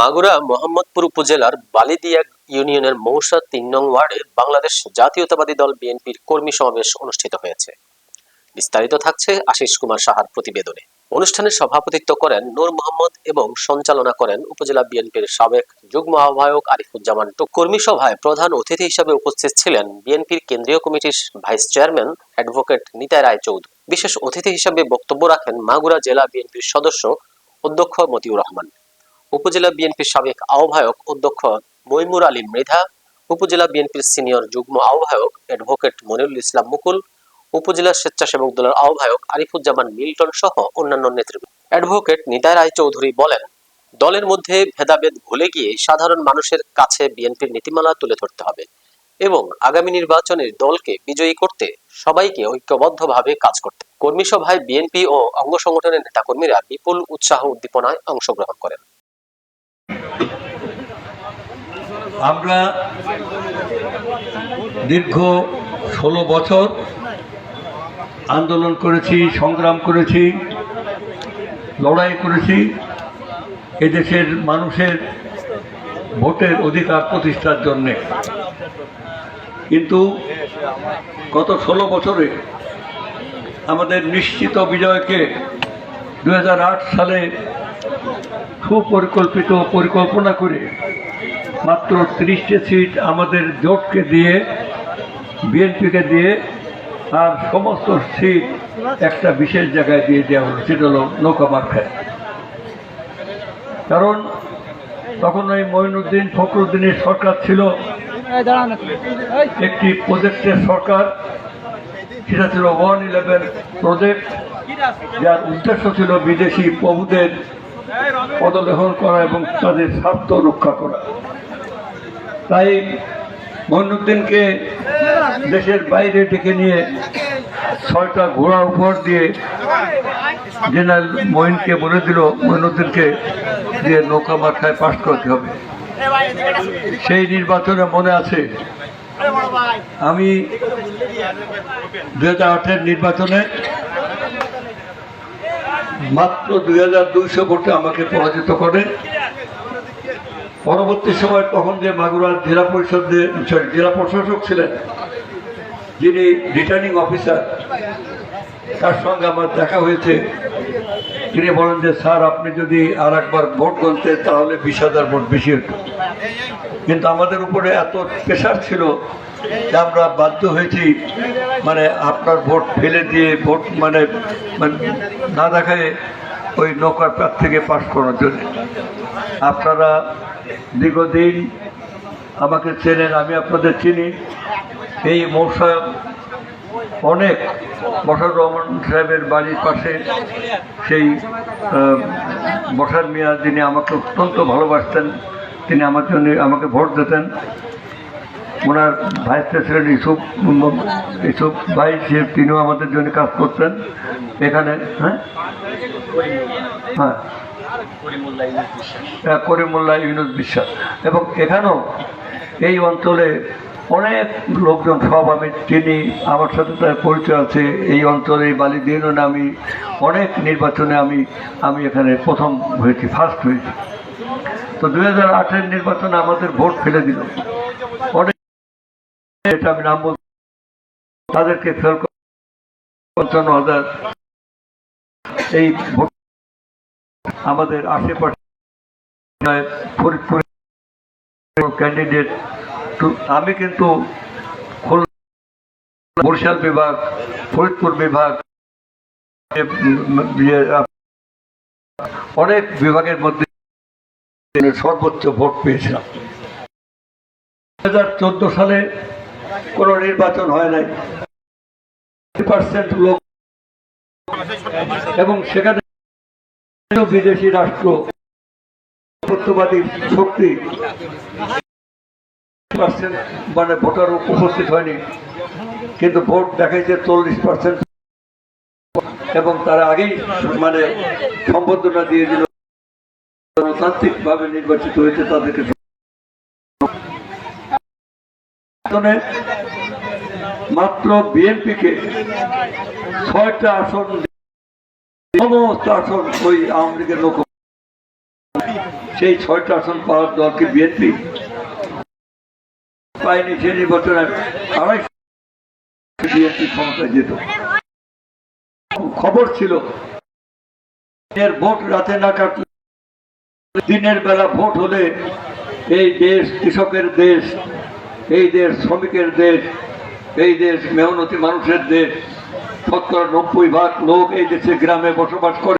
মাগুরা মোহাম্মদপুর উপজেলার বালিদিয়া ইউনিয়নের মৌসা তিন নং ওয়ার্ডে বাংলাদেশ জাতীয়তাবাদী দল বিএনপির কর্মী সমাবেশ অনুষ্ঠিত হয়েছে। বিস্তারিত থাকছে আশিস কুমার সাহার প্রতিবেদনে। অনুষ্ঠানে সভাপতিত্ব করেন নূর মোহাম্মদ এবং সঞ্চালনা করেন উপজেলা বিএনপির সাবেক যুগ্ম আহ্বায়ক আরিফুজ্জামান। কর্মী সভায় প্রধান অতিথি হিসেবে উপস্থিত ছিলেন বিএনপির কেন্দ্রীয় কমিটির vice chairman advocate Nitai Roy Chowdhury বিশেষ অতিথি হিসেবে বক্তব্য রাখেন মাগুরা জেলা বিএনপির সদস্য অধ্যক্ষ মতিউর রহমান। উপজেলা বিএনপির সাবেক আহ্বায়ক অধ্যক্ষ মইমুর আলী মৃধা, উপজেলা বিএনপির সিনিয়র যুগ্ম আহ্বায়ক অ্যাডভোকেট মনিরুল ইসলাম মুকুল, উপজেলা স্বেচ্ছাসেবক দলের আহ্বায়ক আরিফুজ্জামান মিল্টন সহ অন্যান্য নেতৃবৃন্দ। অ্যাডভোকেট নিতাই রায় চৌধুরী বলেন, দলের মধ্যে ভেদাভেদ ভুলে গিয়ে সাধারণ মানুষের কাছে বিএনপির নীতিমালা তুলে ধরতে হবে এবং আগামী নির্বাচনে দলকে বিজয়ী করতে সবাইকে ঐক্যবদ্ধভাবে কাজ করতে। কর্মী সভায় বিএনপি ও অঙ্গ সংগঠনের নেতাকর্মীরা বিপুল উৎসাহ উদ্দীপনায় অংশগ্রহণ করেন। আমরা দীর্ঘ ষোলো বছর আন্দোলন করেছি, সংগ্রাম করেছি, লড়াই করেছি। এদেশের মানুষের ভোটের অধিকার প্রতিষ্ঠার জন্যে। কিন্তু গত ষোলো বছরে আমাদের নিশ্চিত বিজয়কে দুহাজার আট সালে সুপরিকল্পিত পরিকল্পনা করে মাত্র তিরিশটি সিট আমাদের জোটকে দিয়ে, বিএনপিকে দিয়ে, আর সমস্ত সিট একটা বিশেষ জায়গায় দিয়ে দেওয়া হলো, সেটা হলো নৌকা কারণ তখন ওই মঈনুদ্দিন ফখরুদ্দিনের সরকার ছিল, একটি প্রজেক্টের সরকার, সেটা ছিল ওয়ান ইলেভেন প্রজেক্ট, যার উদ্দেশ্য ছিল বিদেশি প্রভুদের পদলেখন করা এবং তাদের স্বার্থ রক্ষা করা। তাই মইনুদ্দিনকে দেশের বাইরে ডেকে নিয়ে ছয়টা ঘোড়া উপহার দিয়ে জেনারেল মঈনকে বলে দিল মঈনুদ্দিনকে দিয়ে নৌকা মাথায় পাশ করতে হবে। সেই নির্বাচনে মনে আছে, আমি দু হাজার নির্বাচনে মাত্র দুই হাজার দুইশো ভোটে আমাকে পরাজিত করে। পরবর্তী সময় তখন যে মাগুরার জেলা sorry, জেলা প্রশাসক ছিলেন যিনি রিটার্নিং অফিসার তার সঙ্গে আমার দেখা হয়েছে। তিনি বলেন যে স্যার আপনি যদি আর একবার ভোট গুনতেন তাহলে বিশ হাজার ভোট বেশি হতো। কিন্তু আমাদের উপরে এত প্রেশার ছিল আমরা বাধ্য হয়েছি মানে আপনার ভোট ফেলে দিয়ে ভোট মানে মানে না দেখায় ওই নৌকার প্রার্থ থেকে পাশ করার জন্য। আপনারা দীর্ঘদিন আমাকে চেনেন, আমি আপনাদের চিনি। এই মৌসা অনেক বসার রহমান সাহেবের বাড়ির পাশে সেই বসার মিয়া যিনি আমাকে অত্যন্ত ভালোবাসতেন, তিনি আমার জন্য আমাকে ভোট দিতেন। ওনার ভাইস প্রেসিডেন্ট ইসুফ ইসুফ ভাই সে তিনিও আমাদের জন্য কাজ করতেন এখানে হ্যাঁ? হ্যাঁ। হ্যাঁ, করিমুল্লাহ ইউনুস বিশ্বাস। এবং এখানেও এই অঞ্চলে অনেক লোকজন সব আমি চিনি আমার সাথে তার পরিচয় আছে। এই অঞ্চলে বালি দিন আমি অনেক নির্বাচনে আমি আমি এখানে প্রথম হয়েছি ফার্স্ট হয়েছি। তো দুই হাজার নির্বাচনে আমাদের ভোট ফেলে দিল। অনেক এটা আমি নাম বল তাদেরকে ফেল এই আমাদের আশেপাশে ফরিদপুর ক্যান্ডিডেট আমি কিন্তু বরিশাল বিভাগ ফরিদপুর বিভাগ ইয়ে, অনেক বিভাগের মধ্যে সর্বোচ্চ ভোট পেয়েছিলাম। দু হাজার চোদ্দ সালে কোনো নির্বাচন হয় নাই। লোক এবং সেখানে বিদেশি রাষ্ট্র শক্তি পার্সেন্ট মানে ভোটার উপস্থিত হয়নি। কিন্তু ভোট দেখাইছে চল্লিশ পার্সেন্ট এবং তারা আগেই মানে সম্বোধনা দিয়ে দিল। গণতান্ত্রিক ভাবে নির্বাচিত হয়েছে তাদেরকে নির্বাচনে মাত্র বিএনপিকে ছয়টা আসন সমস্ত আসন ওই আওয়ামী লীগের লোক সেই ছয়টা আসন পাওয়ার দলকে বিএনপি পায়নি সে নির্বাচনে আড়াই বিএনপি ক্ষমতায় যেত। খবর ছিল এর ভোট রাতে না কাটলে দিনের বেলা ভোট হলে এই দেশ, কৃষকের দেশ এই দেশ শ্রমিকের দেশ, এই দেশ মেহনতি মানুষের দেশ শতকরা নব্বই ভাগ লোক এই দেশে গ্রামে বসবাস করে।